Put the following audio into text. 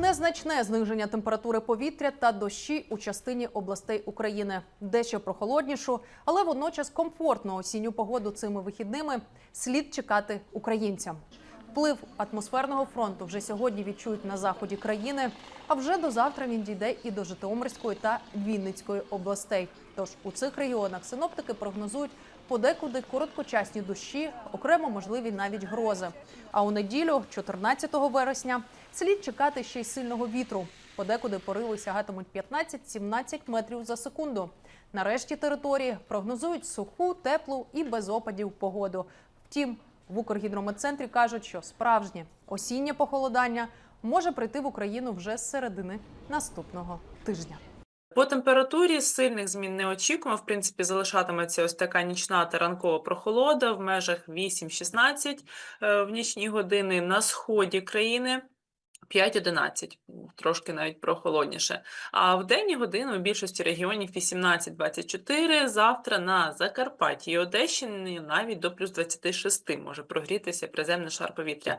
Незначне зниження температури повітря та дощі у частині областей України. Дещо прохолоднішу, але водночас комфортну осінню погоду цими вихідними слід чекати українцям. Вплив атмосферного фронту вже сьогодні відчують на заході країни. А вже до завтра він дійде і до Житомирської та Вінницької областей. Тож у цих регіонах синоптики прогнозують подекуди короткочасні дощі, окремо можливі навіть грози. А у неділю, 14 вересня, слід чекати ще й сильного вітру. Подекуди пориви сягатимуть 15-17 метрів за секунду. Нарешті території прогнозують суху, теплу і без опадів погоду. Втім, в Укргідрометцентрі кажуть, що справжнє осіннє похолодання може прийти в Україну вже з середини наступного тижня. По температурі сильних змін не очікуємо. В принципі, залишатиметься ось така нічна та ранкова прохолода в межах 8-16 е, в нічні години на сході країни. 5-11, трошки навіть прохолодніше. А в денні години у більшості регіонів 18-24, завтра на Закарпатті і Одещині навіть до плюс 26 може прогрітися приземний шар повітря.